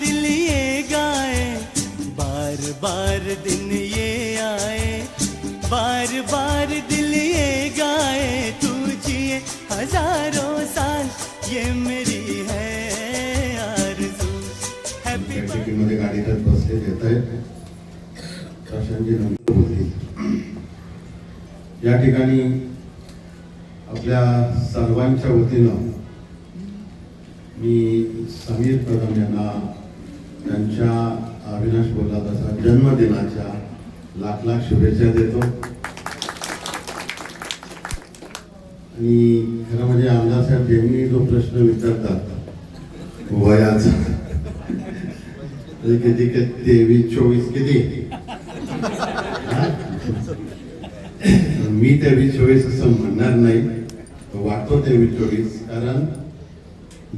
दिल ये गाए बार बार दिन ये आए बार बार दिल ये गाए तू जिए हजारों साल ये मेरी है आरज़ू। हैप्पी बर्थडे बैठकीमध्ये गाडीतच बसले येत आहेत प्रशांतजी नंतर बोलतील. या ठिकाणी आपल्या सर्वांच्या वतीनं मी समीर कदम यांना त्यांच्या अविनाश बोलला तसा जन्मदिनाच्या लाख लाख शुभेच्छा देतो. आणि खरं म्हणजे आमदार साहेब यांनी जो प्रश्न विचारतात. वयाचा. किती तेवीस चोवीस किती? मी तेवीस चोवीस असं म्हणणार नाही. वाटतो तेवीस चोवीस कारण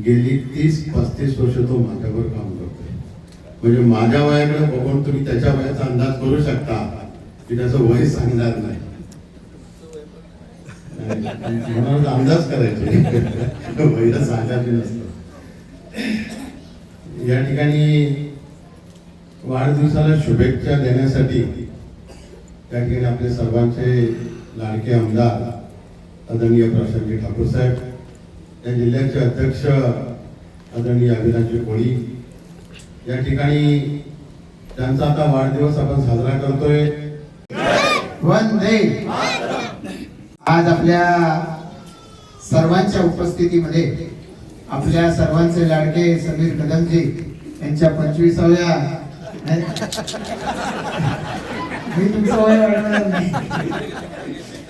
गेली तीस पस्तीस वर्ष तो माझ्यावर काम करतोय. म्हणजे माझ्या वयाकडे बघून तुम्ही त्याच्या वयाचा अंदाज करू शकता. की त्याचं वय सांगणार नाही. म्हणून अंदाज करायचे. वयला सांगायचे नसतं. या ठिकाणी वाढदिवसाला शुभेच्छा देण्यासाठी त्या ठिकाणी आपले सर्वांचे लाडके आमदार आदरणीय प्रशांतजी ठाकूर साहेब या जिल्ह्याचे अध्यक्ष आदरणीय अभिराजी कोळी. या ठिकाणी त्यांचा आता वाढदिवस आपण साजरा करतोय. वंदे आज आपल्या सर्वांच्या उपस्थितीमध्ये आपल्या सर्वांचे लाडके समीर कदमजी यांच्या पंचवीसाव्या मी तुमचं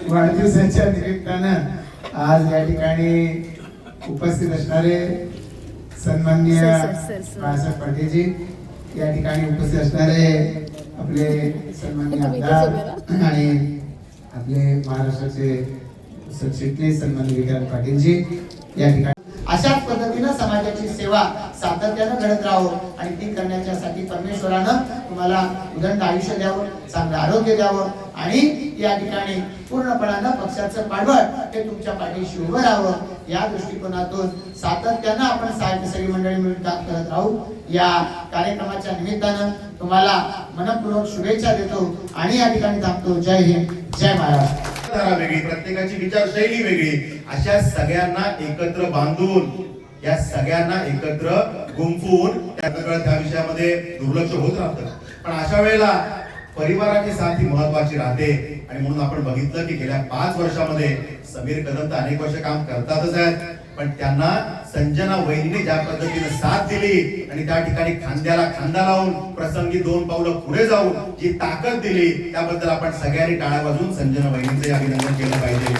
वाढदिवसाच्या निमित्तानं आज या ठिकाणी उपस्थित असणारे सन्माननीय. बाळासाहेब पाटीलजी या ठिकाणी उपस्थित असणारे आपले सन्माननीय आमदार आणि आपले महाराष्ट्राचे सरचिटणीस सन्माननीय विक्रांत पाटीलजी या ठिकाणी. अशाच पद्धतीनं समाजाची सेवा सातत्यानं घडत राहो आणि ती करण्याच्यासाठी परमेश्वरानं तुम्हाला उदंड आयुष्य द्यावं चांगलं आरोग्य द्यावं आणि या ठिकाणी पूर्णपणानं पक्षाचं पाठबळ हे तुमच्या पाठीशी उभं राहावं. या दृष्टिकोनातून सातत्यानं आपण साहित्य सगळी मंडळी मिळून काम करत राहू. या कार्यक्रमाच्या निमित्तानं तुम्हाला मनपूर्वक शुभेच्छा देतो आणि या ठिकाणी थांबतो. जय हिंद. जय महाराष्ट्र. वेगळी प्रत्येकाची विचारशैली वेगळी. अशा सगळ्यांना एकत्र बांधून या सगळ्यांना एकत्र गुंफून त्या सगळं त्या विषयामध्ये दुर्लक्ष होत राहतं. पण अशा वेळेला परिवाराची साथ ही महत्वाची राहते. आणि म्हणून आपण बघितलं की गेल्या पाच वर्षामध्ये समीर कदम तर अनेक वर्ष काम करतातच आहेत. पण त्यांना संजना वहिनीने ज्या पद्धतीने साथ दिली आणि त्या ठिकाणी खांद्याला खांदा लावून प्रसंगी दोन पावलं पुढे जाऊन जी ताकद दिली त्याबद्दल आपण सगळ्यांनी टाळ्या वाजवून संजना वहिनींचे अभिनंदन केलं पाहिजे.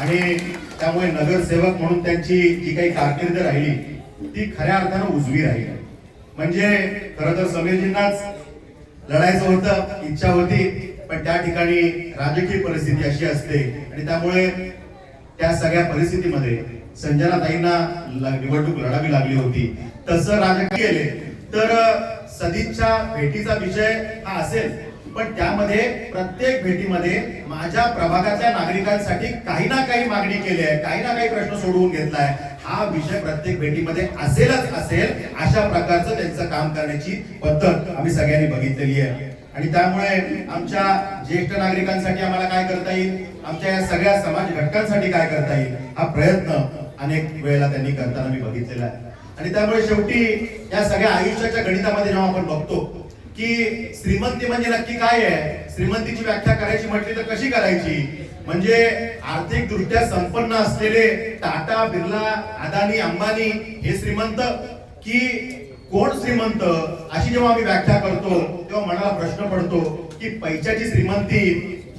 आणि त्यामुळे नगरसेवक म्हणून त्यांची जी काही कारकिर्द राहिली ती खऱ्या अर्थानं उजवी राहिली. म्हणजे खरं तर समीरजींनाच लढायचं होतं इच्छा होती. पण त्या ठिकाणी राजकीय परिस्थिती अशी असते आणि त्यामुळे त्या सगळ्या परिस्थितीमध्ये संजनाताईंना निवडणूक लढावी लागली होती. तसं राजकीय केले तर सदिच्छा भेटीचा विषय हा असेल पण त्यामध्ये प्रत्येक भेटीमध्ये माझ्या प्रभागातल्या नागरिकांसाठी काही ना काही मागणी केली आहे काही ना काही प्रश्न सोडवून घेतलाय हा विषय प्रत्येक भेटीमध्ये असेलच असेल अशा प्रकारचं त्यांचं काम करण्याची पद्धत आम्ही सगळ्यांनी बघितलेली आहे. आणि त्यामुळे आमच्या ज्येष्ठ नागरिकांसाठी आम्हाला काय करता येईल? आमच्या या सगळ्या समाज घटकांसाठी काय करता येईल? हा प्रयत्न अनेक वेळेला त्यांनी करताना मी बघितलेला आहे. आणि त्यामुळे शेवटी या सगळ्या आयुष्याच्या गणितामध्ये जेव्हा आपण बघतो की श्रीमंती म्हणजे नक्की काय आहे? श्रीमंतीची व्याख्या करायची म्हटली तर कशी करायची? म्हणजे आर्थिक दृष्ट्या संपन्न असलेले टाटा बिर्ला अदानी अंबानी हे श्रीमंत की कोण श्रीमंत? अशी जेव्हा आम्ही व्याख्या करतो तेव्हा मनाला प्रश्न पडतो की पैशाची श्रीमंती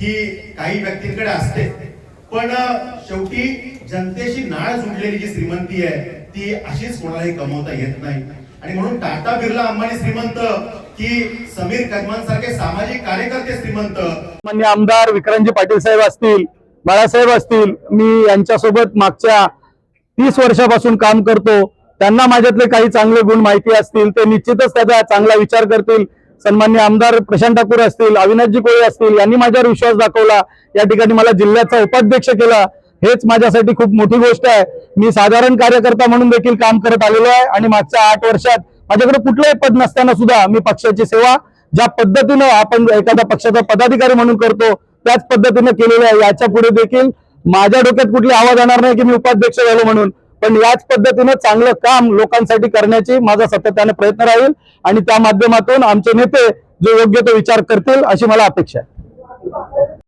ही काही व्यक्तींकडे असते. पण शेवटी जनतेशी नाळ जुडलेली जी श्रीमंती आहे ती अशीच कोणालाही कमवता येत नाही. आणि म्हणून टाटा बिर्ला अंबानी श्रीमंत की समीर कदमांसारखे सामाजिक कार्यकर्ते श्रीमंत. मान्य आमदार विक्रांतजी पाटील साहेब असतील बाळासाहेब असतील मी यांच्यासोबत मागच्या तीस वर्षापासून काम करतो. त्यांना माझ्यातले काही चांगले गुण माहिती असतील ते निश्चितच त्याचा चांगला विचार करतील. सन्मान्य आमदार प्रशांत ठाकूर असतील अविनाशजी कोळे असतील यांनी माझ्यावर विश्वास दाखवला. या ठिकाणी मला जिल्ह्याचा उपाध्यक्ष केला. हेच माझ्यासाठी खूप मोठी गोष्ट आहे. मी साधारण कार्यकर्ता म्हणून देखील काम करत आलेलो आहे आणि मागच्या आठ वर्षात माझ्याकडे कुठलंही पद नसताना सुद्धा मी पक्षाची सेवा ज्या पद्धतीनं आपण एखाद्या पक्षाचा पदाधिकारी म्हणून करतो त्याच पद्धतीनं केलेलं आहे. याच्यापुढे देखील माझ्या डोक्यात कुठली आवाज येणार नाही की मी उपाध्यक्ष झालो म्हणून. पण याच पद्धतीनं चांगलं काम लोकांसाठी करण्याची माझा सातत्याने प्रयत्न राहील आणि त्या माध्यमातून आमचे नेते जो योग्य तो विचार करतील अशी मला अपेक्षा आहे.